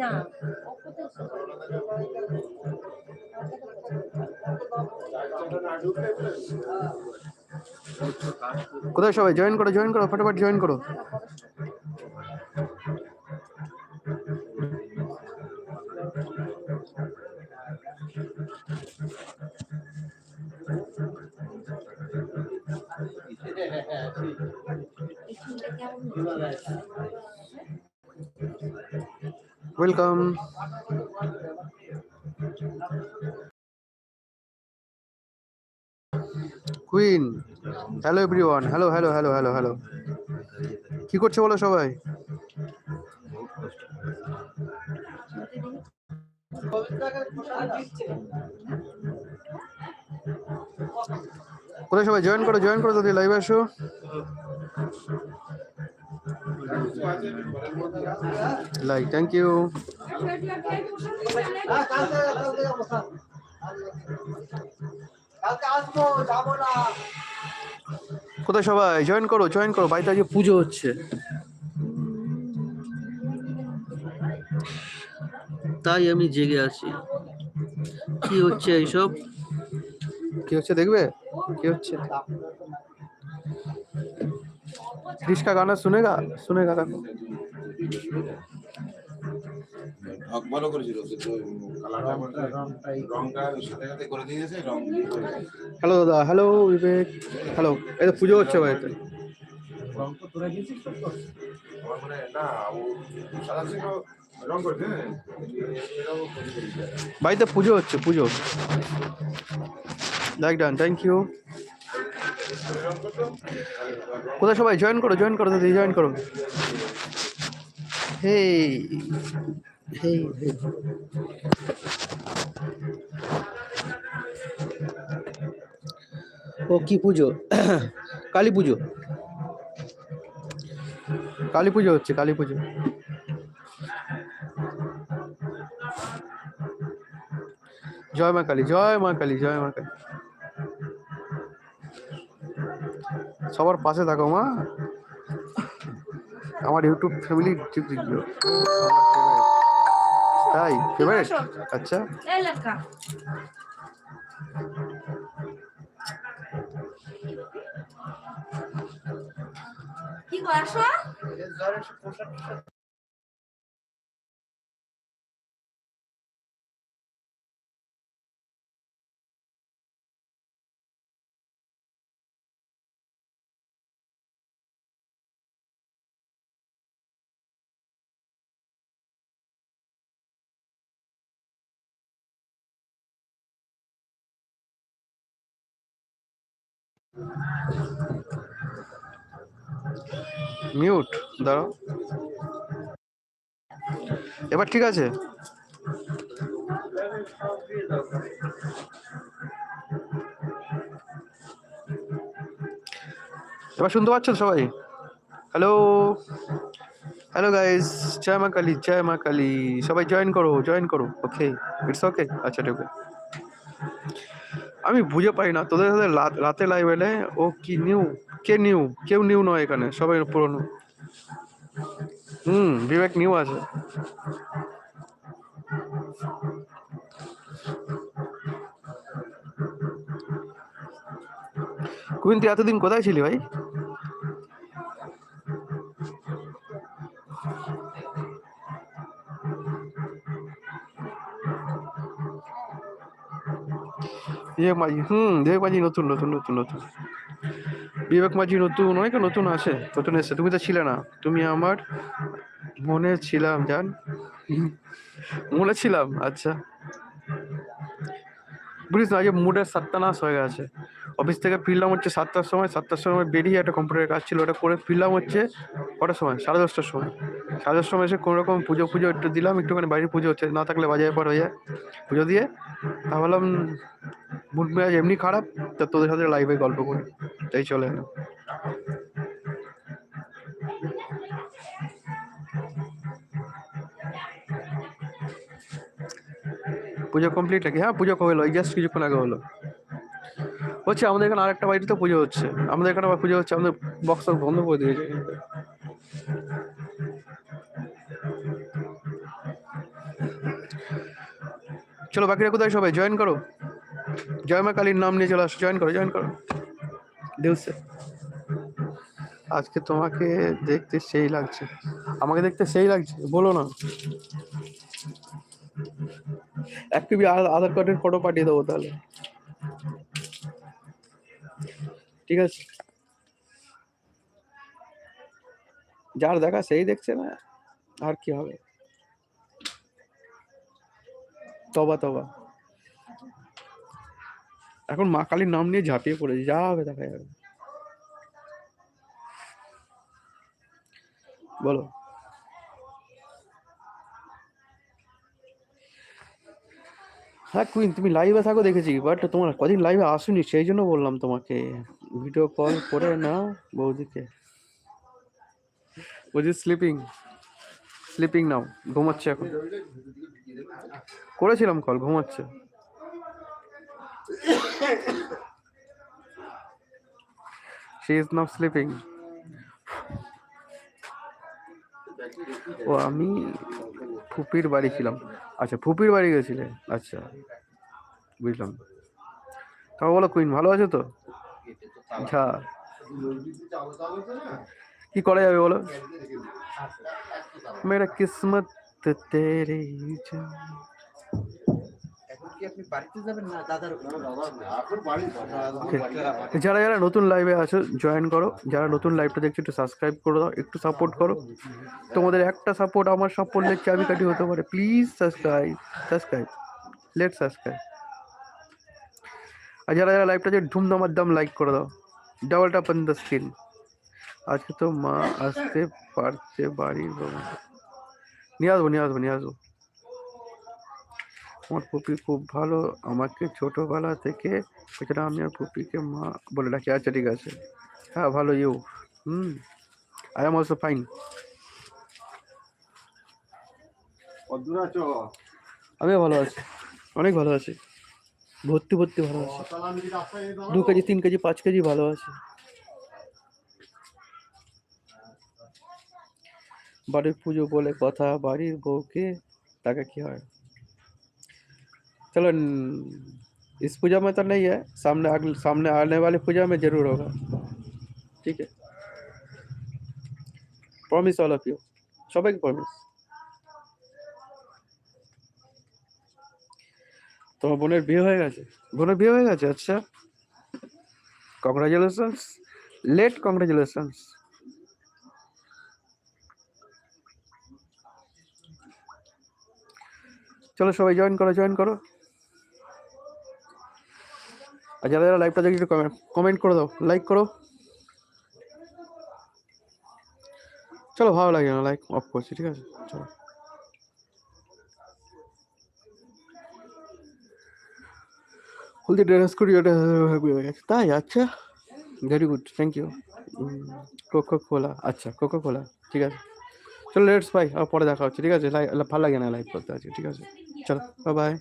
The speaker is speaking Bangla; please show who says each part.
Speaker 1: না।
Speaker 2: কোথায় সবাই? জয়েন করো জয়েন করো ফটাফট জয়েন করো। Welcome queen hello everyone hello hello hello hello hello কি করছ বলো সবাই? কোথায় সবাই? জয়েন করো জয়েন করো তাদের লাইভে আসো। লাইক থ্যাংক ইউ কোথায় সবাই? জয়েন করো জয়েন করো। বাড়িতে আজকে পুজো হচ্ছে। তাই আমি জেগে আছি। কি হচ্ছে এইসব? কি হচ্ছে দেখবে? কি হচ্ছে?
Speaker 3: ভালো করেছিল রংটা সাথে সাথে করে দিয়েছে রং
Speaker 2: হ্যালো দাদা হ্যালো বিবেক হ্যালো এই তো পুজো হচ্ছে বাড়িতে বাড়িতে পুজো হচ্ছে পুজো লাইক ডান থ্যাংক ইউ কোথায় সবাই? জয়েন করো জয়েন করো দাদি জয়েন করো। হেই। ও, কি পুজো? কালী পুজো। কালী পুজো হচ্ছে, কালী পুজো। জয় মা কালী, জয় মা কালী, জয় মা কালী। সবার পাশে থাকো মা। আমার ইউটিউব ফ্যামিলি ঠিক দিও তাই ফেভারিট আচ্ছা।
Speaker 1: কি করছ
Speaker 2: মিউট দাঁড়াও। এবার ঠিক আছে? এবার শুনতে পাচ্ছ সবাই? হ্যালো হ্যালো গাইস জয় মা কালী, জয় মা কালী। সবাই জয়েন করো জয়েন করো। ওকে ইটস ওকে আচ্ছা ঠিক আমি বুঝে পাই না, তোদের সাথে রাতে লাইভ এলে, ও কি নিউ কে নিউ কেউ নিউ নয় এখানে, সবাই পুরনো। হুম, বিবেক নিউ আছে। কুইন্তি এতদিন কোথায় ছিলি ভাই? বিবেক মাঝি হুম, বিবেক মাঝি নতুন নতুন নতুন নতুন। বিবেক মাঝি নতুন, অনেকে নতুন আসে নতুন এসে তুমি তো ছিলে না। তুমি আমার মনে ছিলাম, জান? মনে ছিলাম আচ্ছা। বুঝিস না যে মুডের সাতটা নাশ হয়ে গেছে। অফিস থেকে ফিরলাম হচ্ছে সাতটার সময় সাতটার সময় বেরিয়ে একটা কম্পিউটারের কাজ ছিল, ওটা করে ফিরলাম হচ্ছে কটার সময়? সাড়ে দশটার সময়। দশটার সময় এসে কোনো রকম পুজো পুজো একটু দিলাম, একটুখানি বাইরে পুজো হচ্ছে, না থাকলে বাজারে পর হয়ে যায়। পুজো দিয়ে, তা ভাবলাম মুড মেজাজ এমনি খারাপ, তা তোদের সাথে লাইভে গল্প করি। তাই চলে এলাম। পুজো কমপ্লিট নাকি? হ্যাঁ পুজো হলো? জাস্ট কিছুক্ষণ আগে হলো। হচ্ছে আমাদের এখানে আরেকটা বাড়িতে পুজো হচ্ছে। আমাদের এখানে আবার পুজো হচ্ছে, আমাদের বক্স বন্ধ করে দিয়েছে। চলো বাকিরা কোথায় সবাই? জয়েন করো। জয় মা কালীর নাম নিয়ে চলে আসো। জয়েন করো জয়েন করো। দেউসে। আজকে তোমাকে দেখতে সেই লাগছে। আমাকে দেখতে সেই লাগছে? বলো না। এক কপি আধার কার্ডের ফটো পাঠিয়ে দেবো তাহলে। ঠিক আছে। যার দেখা সেই দেখছে না আর কি হবে? তবা তবা। এখন মা কালীর নাম নিয়ে ঝাঁপিয়ে পড়েছে, যা হবে দেখা যাবে। বলো। হ্যাঁ কুইন তুমি লাইভে থাকো, দেখেছি বাট তোমার কদিন লাইভে আসুনি, সেই জন্য বললাম তোমাকে। ভিডিও কল করে নাও বৌদিকে। বৌদি স্লিপিং স্লিপিং নাও ঘুমাচ্ছে এখন। করেছিলাম কল ঘুমাচ্ছে। শি ইজ নাও স্লিপিং ও, আমি ফুপির বাড়ি ছিলাম। আচ্ছা ফুপির বাড়ি গেছিলে? আচ্ছা বুঝলাম। তাও বলো কুইন ভালো আছো তো? আচ্ছা। কি করা যাবে বলো? মেরা কিসমত তেরে যা।
Speaker 4: এখন কি আপনি বাড়িতে যাবেন না? দাদার
Speaker 3: এখন বাড়ি
Speaker 2: যারা যারা নতুন লাইভে আছো জয়েন করো। যারা নতুন লাইভটা দেখছ একটু সাবস্ক্রাইব করে দাও একটু সাপোর্ট করো। তোমাদের একটা সাপোর্ট আমার সাপোর্ট সাপোর্টের চাবিকাঠি হতে পারে। Please subscribe subscribe let subscribe আর যারা যারা লাইভটা যে ধুমধামার দাম লাইক করে দাও। ডাবল টাপ অন দ্য স্ক্রিন আজকে তো মা আসতে পারছে বাড়ির বাবু। নিয়ে আসব নিয়ে আসব নিয়ে আসব। আমার পুপি খুব ভালো। আমাকে ছোটোবেলা থেকে এছাড়া আমি আর পুপিকে মা বলে ডাকি। আচ্ছা ঠিক আছে। হ্যাঁ ভালো you. Hmm. I am also fine আমিও ভালো আছি। অনেক ভালো আছি। ভর্তি ভর্তি ভালো আছি।
Speaker 3: আমি
Speaker 2: দু কেজি তিন কেজি পাঁচ কেজি ভালো আছি। বাড়ির পুজো বলে কথা বাড়ির বউকে ताकि क्या है चलो न- इस पूजा में तो नहीं है सामने अगले सामने आने वाली पूजा में जरूर होगा ठीक है प्रॉमिस ऑल ऑफ यू সবাইকে প্রমিস তোমার বোনের বিয়ে হয়ে গেছে বোনের বিয়ে হয়ে গেছে আচ্ছা কংগ্রাচুলেশনস লেট কংগ্রাচুলেশনস চলো সবাই জয়েন করো জয়েন করো। আর যারা যারা লাইভটা দেখি একটু কমেন্ট করে দাও লাইক করো। চলো, ভালো লাগে না লাইক অফ করছি, ঠিক আছে? চলো। হলদি ড্রেস করি, ওটা তাই আচ্ছা। Very good thank you Coca Cola আচ্ছা কোকো কোলা ঠিক আছে। চলো লেটস বাই আর পরে দেখা হচ্ছে, ঠিক আছে? ভালো লাগে না লাইভ করতে আজকে, ঠিক আছে? চলো বাই বাই